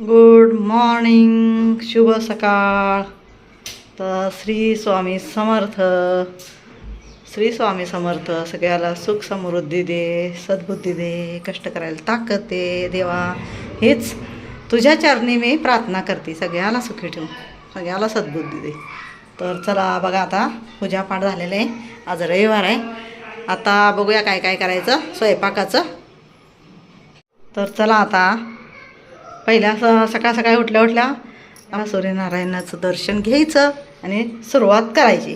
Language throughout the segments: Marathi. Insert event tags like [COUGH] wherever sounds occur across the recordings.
गुड मॉर्निंग शुभ सकाळ. तर श्री स्वामी समर्थ. श्री स्वामी समर्थ सगळ्याला सुख समृद्धी दे सद्बुद्धी दे कष्ट करायला ताकद दे देवा. हेच तुझ्या चरणी मी प्रार्थना करते सगळ्याला सुखी ठेवू सगळ्याला सद्बुद्धी दे. तर चला बघा आता पूजापाठ झालेलं आहे. आज रविवार आहे. आता बघूया काय काय करायचं स्वयंपाकाचं. तर चला आता पहिल्या स सकाळ सकाळी उठल्या उठल्या सूर्यनारायणाचं दर्शन घ्यायचं आणि सुरुवात करायची.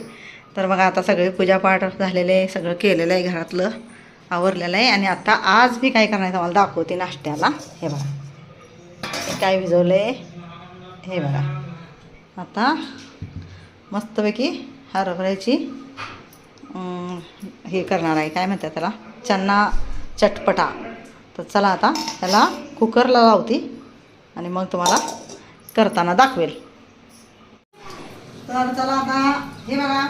तर बघा आता सगळे पूजापाठ झालेले आहे सगळं केलेलं आहे घरातलं आवरलेलं आहे. आणि आता आज मी काय करणार आहे तुम्हाला दाखवते नाश्त्याला. हे बघा. काय भिजवलं आहे हे बघा. आता मस्तपैकी हरभऱ्याची हे करणार आहे. काय म्हणतात त्याला? चन्ना चटपटा. तर चला आता त्याला कुकरला लावते. आणि मग तुम्हाला करताना दाखवेल. तर चला आता हे बघा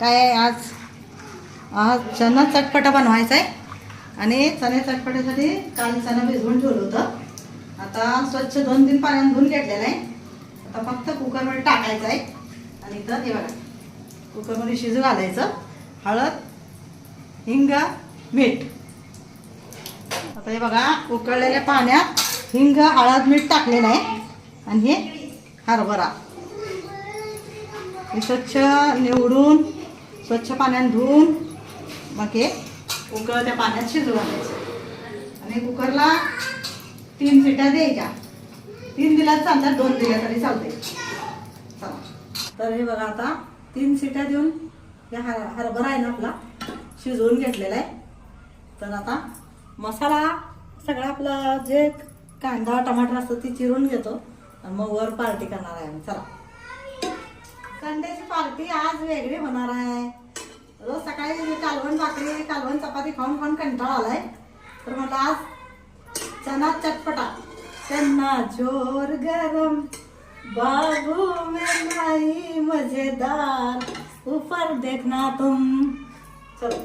काय आज. आज चणा चटपटा बनवायचा आहे. आणि चणे चटपट्यासाठी काल चणा भिजवून ठेवलं होतं. आता स्वच्छ दोन तीन पाण्यात धुवून घेतलेलं आहे. आता फक्त कुकरमध्ये टाकायचं आहे. आणि इथं हे बघा कुकरमध्ये शिजू घालायचं. हळद हिंग मीठ. आता हे बघा उकळलेल्या पाण्यात हिंग हळद मीठ टाकलेलं आहे आणि हे हरभरा. हे स्वच्छ निवडून स्वच्छ पाण्यात धुवून मग हे कुकर त्या पाण्यात शिजू आणि कुकरला तीन सिट्या द्यायच्या. तीन दिल्या चालतात दोन दिल्या तरी चालते चला. तर हे बघा आता तीन सिट्या देऊन हे हर हरभरा आहे ना आपला शिजवून घेतलेला आहे. तर आता मसाला सगळा आपलं जे कांदा टमाटर असतं ती चिरून घेतो. आणि मग वर पार्टी करणार आहे आम्ही. चला. संडेची पार्टी आज वेगळी होणार आहे. रोज सकाळी कालवण भाकरी कालवण चपाती खाऊन खाऊन कंटाळा आलाय. तर म्हटलं आज चना चटपटा. चन्ना जोर गरम. बाबू में नाही मजेदार. उपर देखना तुम. चलो.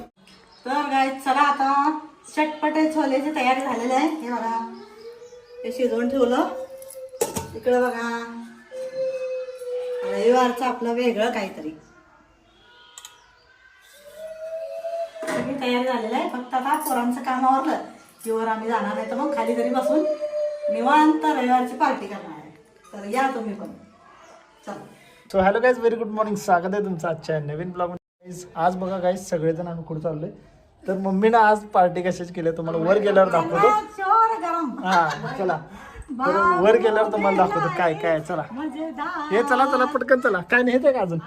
तर गाय चला आता. चटपटे छोलेची तयारी झालेली आहे. हे बघा. हे शिजवून ठेवलं. इकडं बघा. रविवारचं आपलं वेगळं काहीतरी. सगळी तयारी झालेली आहे. फक्त आता पोरांचं काम आवरलं. किंवा आम्ही जाणार नाही तर मग खाली तरी बसून निवांत रविवारची पार्टी करणार आहे. तर या तुम्ही पण. चला. So hello guys very good morning स्वागत आहे तुमचं आजच्या नवीन ब्लॉग आज बघा गाईज सगळेजण आम्ही कुठे चाललोय? तर मम्मीनं आज पार्टी कशाची केली तुम्हाला वर गेल्यावर दाखवतो. गरम. हा चला. तर वर गेल्यावर तुम्हाला दाखवतो काय काय आहे, चला. हे चला चला पटकन चला. काय नाही येते का अजून?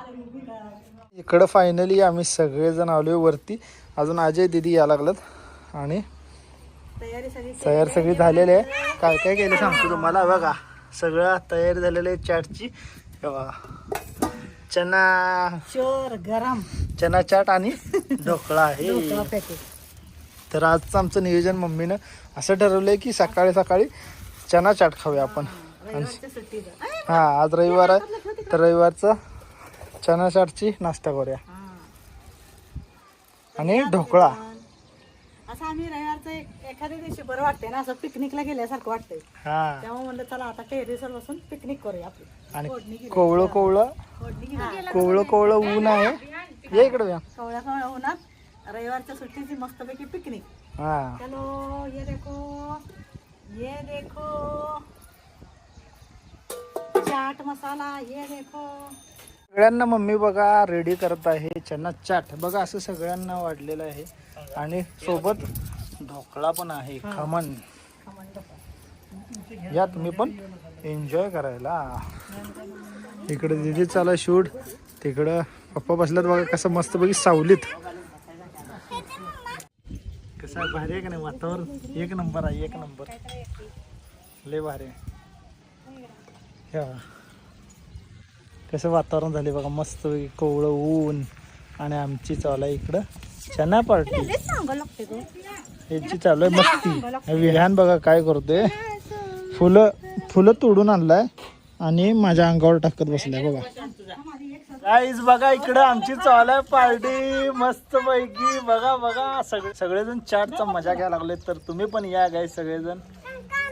इकडं फायनली आम्ही सगळेजण आलोय वरती. अजून अजय दिदी या लागलात आणि तयारी सगळी तयार सगळी झालेली आहे. काय काय केलं सांगतो तुम्हाला? बघा सगळं तयारी झालेली आहे चाटची. हे बघा. चना चोर गरम. चना चाट आणि ढोकळा. आहे पॅकेट. तर आजचं आमचं नियोजन मम्मीनं असं ठरवलंय की सकाळी सकाळी चना चाट खाऊया आपण. सुट्टीचं हा आज रविवार आहे. तर रविवारचं चना चाटची नाश्ता करूया. आणि ढोकळा. असं आम्ही रविवारचं एखाद्या दिवशी बरं वाटतंय ना असं पिकनिकला गेल्यासारखं वाटतंय. हा. त्यामुळे म्हणलं चला आता टेरेसवर बसून पिकनिक करूया आपली. आणि कोवळं कोवळं. कोवळं कोवळं ऊन आहे. ये इकडे या कवळ्या कवळ्या उन्हात रविवारच्या सुट्टीची मस्तपैकी पिकनिक. हा. चलो ये देखो ये देखो. चाट मसाला ये देखो. सगळ्यांना मम्मी बघा रेडी करत आहे. चना चाट. बघा असं सगळ्यांना वाढलेलं आहे. आणि सोबत ढोकळा पण आहे खमण. या तुम्ही पण एन्जॉय करायला. इकडे दिदी चाला शूट. तिकडं पप्पा बसल्यात बघा कसं मस्त बघी सावलीत. कसं आहे भारी आहे का नाही? वातावरण? एक नंबर आहे एक नंबर. लय भारी आहे. कसं वातावरण झाले बघा मस्त कोवळं ऊन आणि आमची चालू आहे इकडं चना पार्टी. यांची चालू आहे मस्ती. विहान बघा काय करतोय. फुलं फुलं तोडून आणलाय आणि माझ्या अंगावर टाकत बसलाय बघा. गाईज बघा इकडं आमची चालू आहे पार्टी मस्त पैकी बघा बघा सगळे सगळेजण चाटचा मजा घ्यायला लागले तर तुम्ही पण या गाईज सगळेजण.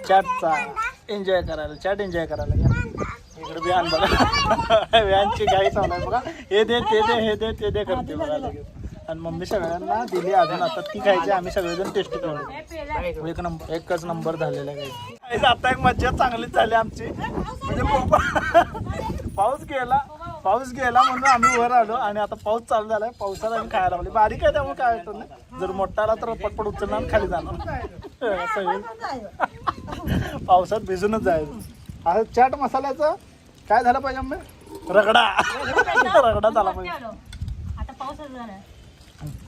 चाटचा एन्जॉय करायला. चॅट एन्जॉय करायला घ्या. इकडे व्यान बघा. [LAUGHS] व्यानची गाई चालू आहे. बघा. हे दे ते दे हे दे ते दे करते बघा लगेच. आणि मम्मी सगळ्यांना दिली अजून. आता ती खायची. आम्ही सगळेजण टेस्ट करू एक नंबर एकच नंबर झालेला आहे आता एक मज्जा चांगलीच झाली आमची. म्हणजे खूप- [LAUGHS] पाऊस गेला. पाऊस गेला म्हणून आम्ही वर आलो आणि आता पाऊस चालू झालाय. पावसाला आम्ही खायला लागलो बारीक आहे त्यामुळे काय होतं नाही. जर मोठा आला तर पटपट उचलणार आणि खाली जाणार. सगळे [LAUGHS] पावसात भिजूनच जायचं. आता चाट मसाल्याचं काय झालं पाहिजे आम्ही रगडा. [LAUGHS] रगडा झाला पाहिजे.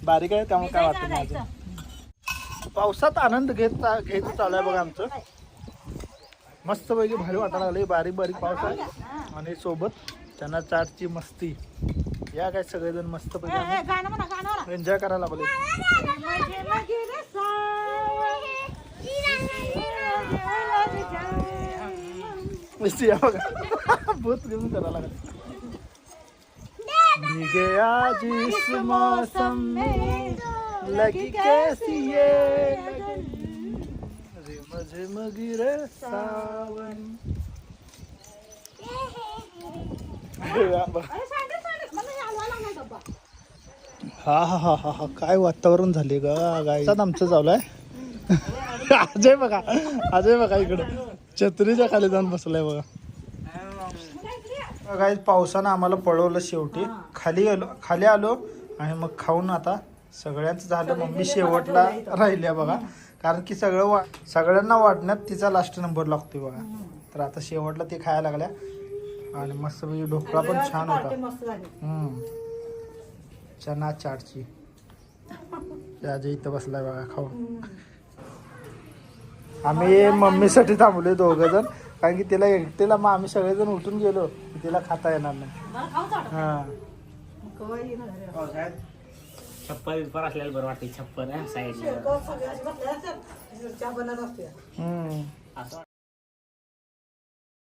बारीक आहे त्यामुळे काय वाटत नाही. पावसात आनंद घेत घेत चालू आहे बघा आमचं. मस्त पैकी भारी वाटायला लागले बारीक बारीक पाऊस आहे. आणि सोबत त्यांना चाटची मस्ती. या काय सगळेजण मस्त पैकी एन्जॉय करायला लागले मस्ती या बघा. भूत घेऊन करायला लागले. भीगे आज इस मौसम में. लगी कैसी ये? रिम झिम गिरे सावन या बघा. हा हा हा हा हा काय वातावरण झाले ग आमचं चालू आहे अजय बघा अजय बघा इकडं. छत्रीच्या खाली जाऊन बसलाय बघा. काय पावसानं आम्हाला पळवलं शेवटी. खाली आलो खाली आलो आणि मग खाऊन आता सगळ्यांचं झालं. मम्मी शेवटला राहिल्या बघा. कारण की सगळं वा सगळ्यांना वाटण्यात तिचा लास्ट नंबर लागतोय बघा. तर आता शेवटला ते खायला लागल्या. आणि मस्त ढोकळा पण छान होता. चना चाटची. राजा इथं बसलाय बघा खाऊन. आम्ही मम्मीसाठी थांबलोय दोघं जण कारण की तिला एकटीला मग आम्ही सगळेजण उठून गेलो तिला खाता येणार नाही. हा. छप्पर बिप्पर असलेलं बरं वाटते छप्पर. असं